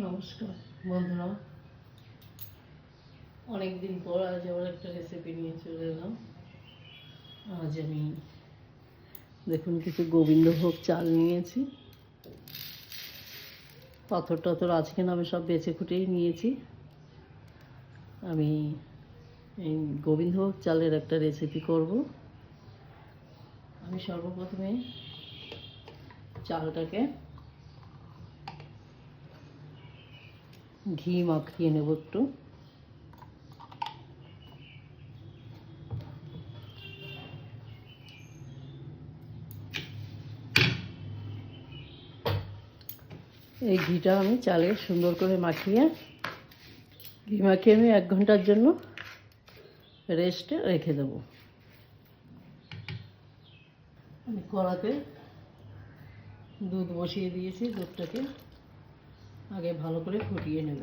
নমস্কার, বন্ধুরা। অনেক দিন পর আজ আবার একটা রেসিপি নিয়ে চলে এলাম। আজ আমি দেখুন কিছু গোবিন্দভোগ চাল নিয়েছি। পাথর টাথর আছে কিনা আমি সব বেছে খুঁটেই নিয়েছি। আমি এই গোবিন্দভোগ চালের একটা রেসিপি করব। আমি সর্বপ্রথমে চালটাকে ঘি মাখিয়ে নেব একটু। এই ঘিটা আমি চালে সুন্দর করে মাখিয়ে, ঘি মাখিয়ে আমি এক ঘণ্টার জন্য রেস্টে রেখে দেবো। আমি কড়াতে দুধ বসিয়ে দিয়েছি দুধটাকে। আগে ভালো করে ফুটিয়ে নেব।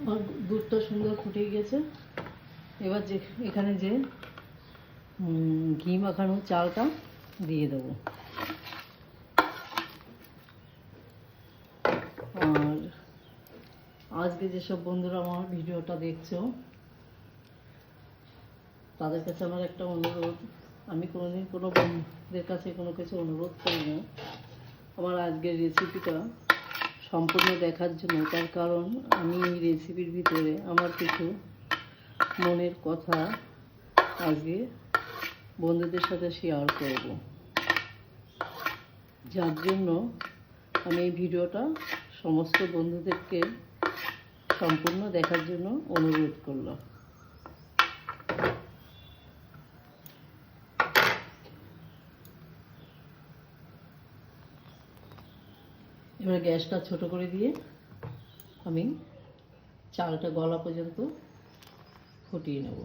আমার দুধটা সুন্দর ফুটে গেছে। এবার যে, এখানে যে ঘি মাখানো চালটা দিয়ে দেবো। আর আজকে যেসব বন্ধুরা আমার ভিডিওটা দেখছ তাদের কাছে আমার একটা অনুরোধ। আমি কোনোদিন কোনো বন্ধুদের কাছে কোনো কিছু অনুরোধ করি না আমার আজকের রেসিপিটা সম্পূর্ণ দেখার জন্য। তার কারণ, আমি এই রেসিপির ভিতরে আমার কিছু মনের কথা আজকে বন্ধুদের সাথে শেয়ার করব। যার জন্য আমি এই ভিডিওটা সমস্ত বন্ধুদেরকে সম্পূর্ণ দেখার জন্য অনুরোধ করলাম। এবার গ্যাসটা ছোট করে দিয়ে আমি চালটা গলা পর্যন্ত ফুটিয়ে নেব।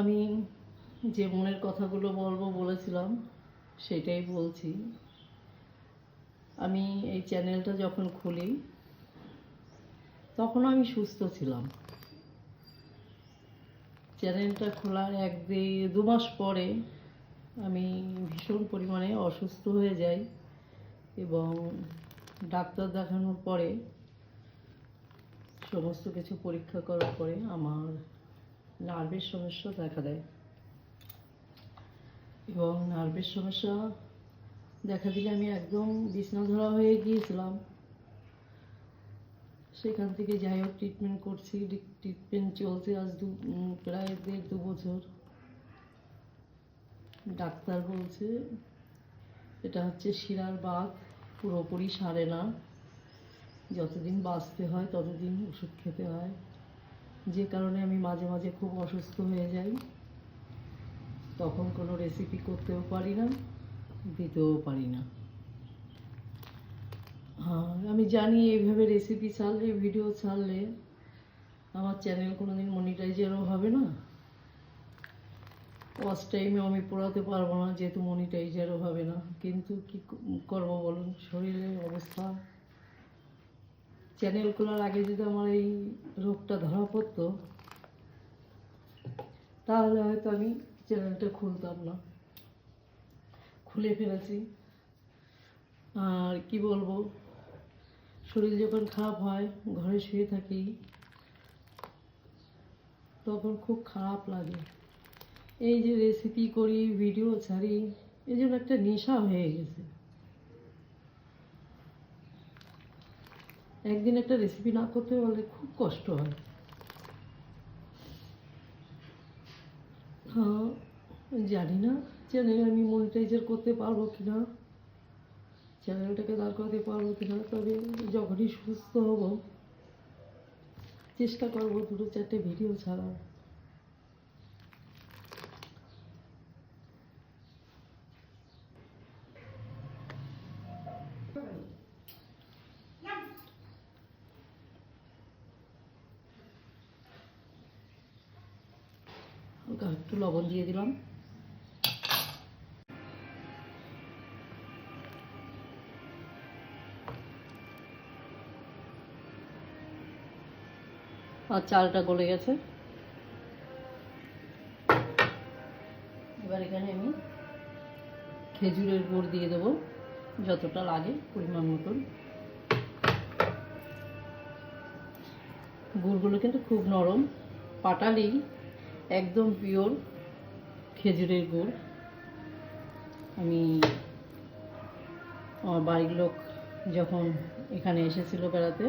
আমি যে মনের কথাগুলো বলব বলেছিলাম, সেটাই বলছি। আমি এই চ্যানেলটা যখন খুলি তখন আমি সুস্থ ছিলাম। চ্যানেলটা খোলার এক দু মাস পরে আমি ভীষণ পরিমাণে অসুস্থ হয়ে যাই এবং ডাক্তার দেখানোর পরে সমস্ত কিছু পরীক্ষা করার পরে আমার নার্ভের সমস্যা দেখা দেয়। এবং নার্ভের সমস্যা দেখা দিলে আমি একদম বিছনা ধরা হয়ে গিয়েছিলাম। সেখান থেকে যাই হোক ট্রিটমেন্ট করছি। ট্রিটমেন্ট চলছে আজ দু প্রায় দেড় দু বছর। ডাক্তার বলছে, এটা হচ্ছে শিরার বাত পুরোপুরি সারে না। যতদিন বাঁচতে হয়, ততদিন ওষুধ খেতে হয়। যে কারণে আমি মাঝে মাঝে খুব অসুস্থ হয়ে যাই। তখন কোনো রেসিপি করতেও পারি না, দিতেও পারি না। হ্যাঁ আমি জানি এইভাবে রেসিপি ছাড়লে ভিডিও ছাড়লে, আমার চ্যানেল কোনো দিন মনিটাইজারও হবে না। ওয়াচ টাইমে আমি পড়াতে পারব না, যেহেতু মনিটাইজারও হবে না। কিন্তু কি করব বলুন? শরীরের অবস্থা। চ্যানেল খোলার আগে যদি আমার এই রোগটা ধরা পড়তো, তাহলে হয়তো আমি চ্যানেলটা খুলতাম না। খুলে ফেলেছি। আর কি বলব? শরীর যখন খারাপ হয়, ঘরে শুয়ে থাকি, তখন খুব খারাপ লাগে। এই যে রেসিপি করি ভিডিও ছাড়ি, এই জন্য একটা নেশা হয়ে গেছে। একদিন একটা রেসিপি না করতে পারলে খুব কষ্ট হয়। হ্যাঁ জানি না চ্যানেল আমি মনিটাইজার করতে পারব কি না চ্যানেলটাকে দাঁড় করাতে পারব কি না তবে যখনই সুস্থ হব, চেষ্টা করব দুটো চারটে ভিডিও ছাড়ার। একটু লবণ দিয়ে দিলাম। আর চালটা গলে গেছে। এবার এখানে আমি খেজুরের গুড় দিয়ে দেবো, যতটা লাগে পরিমাণ মতন। গুড়গুলো কিন্তু খুব নরম, পাটালেই একদম পিওর খেজুরের গুড়। আমি আমার বাড়ির লোক যখন এখানে এসেছিল বেড়াতে,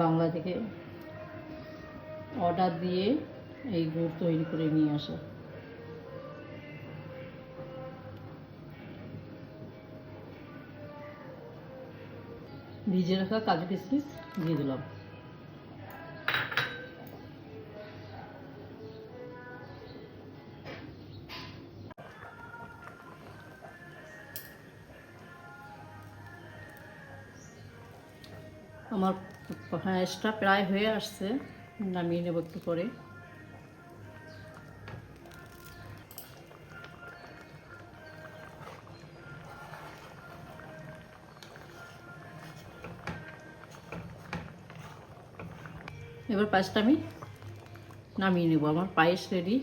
বাংলা থেকে অর্ডার দিয়ে এই গুড় তৈরি করে নিয়ে আসা। ভিজে রাখা কাজু কিশমিশ দিয়ে দিলাম। আমার পায়েসটা প্রায় হয়ে আসছে। নামিয়ে নেব একটু পরে। এবার পায়েসটা আমি নামিয়ে নেব। আমার পায়েস রেডি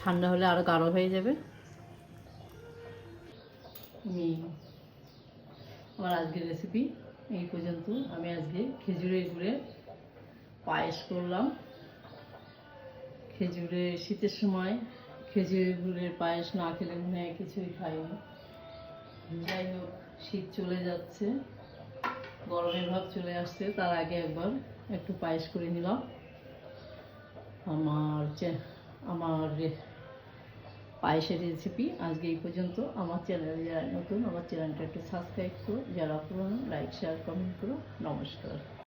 ঠান্ডা হলে আরও গাঢ় হয়ে যাবে। আমার আজকের রেসিপি এই পর্যন্ত আমি আজকে খেজুরের গুড়ে পায়েস করলাম। খেজুরে শীতের সময় খেজুরের গুড়ের পায়েস না খেলে মনে হয় কিছুই খাইনি। যাই হোক, শীত চলে যাচ্ছে। গরমের ভাব চলে আসছে, তার আগে একবার একটু পায়েস করে নিলাম। আমার আমার পায়েসের রেসিপি আজকে এই পর্যন্ত। আমার চ্যানেলে যারা নতুন, আমার চ্যানেলটা একটু সাবস্ক্রাইব করো। যারা পুরনো লাইক শেয়ার কমেন্ট করো। নমস্কার।